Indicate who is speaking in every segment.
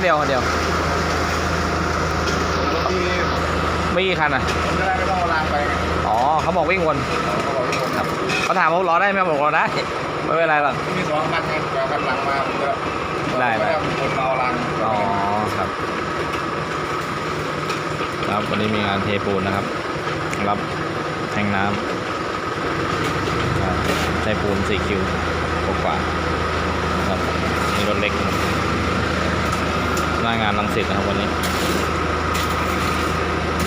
Speaker 1: คันเดียวคันเดียว
Speaker 2: รถที่
Speaker 1: ไม่กี่คันอะ
Speaker 2: ผมจะได้ไม่ต้องเอารางไปไง
Speaker 1: อ๋อเขาบอกวิ่งวน
Speaker 2: เขาบอกทุกคนครับ
Speaker 1: เขาถามว่ารอได้ไหมบอกรอได้ ไม่เป็นไรหรอก
Speaker 2: มีสองคันไงแต่คันหลังมาผมจะ
Speaker 1: ได้ได้
Speaker 2: ผมจะคนมาเอาราง
Speaker 1: อ๋อครับ ครับวันนี้มีงานเทปูนนะครับ รับแทงน้ำครับใช้ปูน4คิวกว่าๆครับมีรถเล็ก หน้างานลังสิตนะครับวันนี้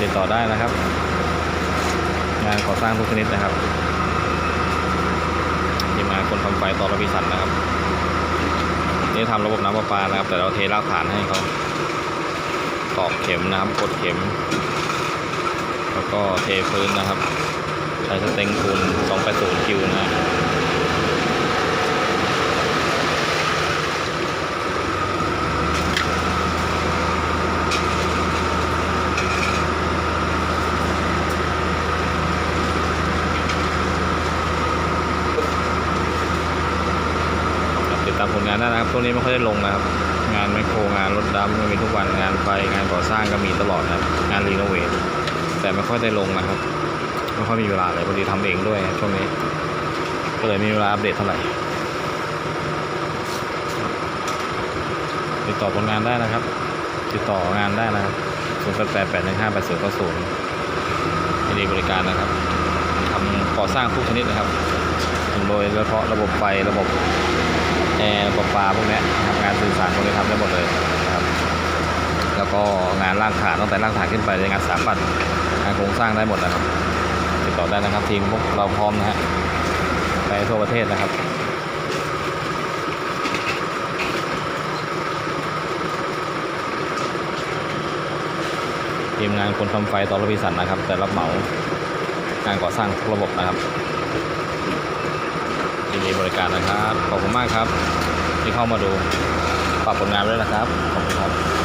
Speaker 1: ติดต่อได้นะครับ งานก่อสร้างทุกชนิดนะครับทีมงานคนทำไฟต่อระพิสันนะครับ นี่ทำระบบน้ำประปานะครับ แต่เราเทรากฐานให้เขาตอกเข็มนะครับกดเข็ม แล้วก็เทพื้นนะครับ ใช้สเต็งคูณ280คิวนะฮะติามผลงานนะครับช่วงนี้ไม่ค่อยได้ลงนะครับ งานไมโครงานรถดำก็มีทุกวันงานไฟงานก่อสร้างก็มีตลอดนะงานรีโนเวทแต่ไม่ค่อยได้ลงนะครับไม่ค่อยมีเวลาเลยพอดีทำเองด้วยช่วงนี้ ก็เลยไม่มีเวลาอัปเดตเท่าไหร่ติดต่อผลงานได้นะครับ ติดต่องานได้นะครับ0 8 8 8 1 5 8 0 9 0ยินดีบริการนะครับทำก่อสร้างทุกชนิดนะครับ โดยเฉพาะระบบไฟระบบ แอร์ระบบปลาพวกนี้นะครับงานสื่อสารพวกนี้ทำได้หมดเลยนะครับแล้วก็งานร่างฐานตั้งแต่ร่างฐานขึ้นไปในงานสถาปัตย์งานโครงสร้างได้หมดนะครับติดต่อได้นะครับทีมพวกเราพร้อมนะฮะไปทั่วประเทศนะครับทีมงานคนทำไฟต่อรพิสันนะครับ แต่รับเหมางานก่อสร้างทุกระบบนะครับ ยินดีบริการนะครับ ขอบคุณมากครับ ที่เข้ามาดูฝากผลงานไว้ด้วยนะครับ ขอบคุณครับ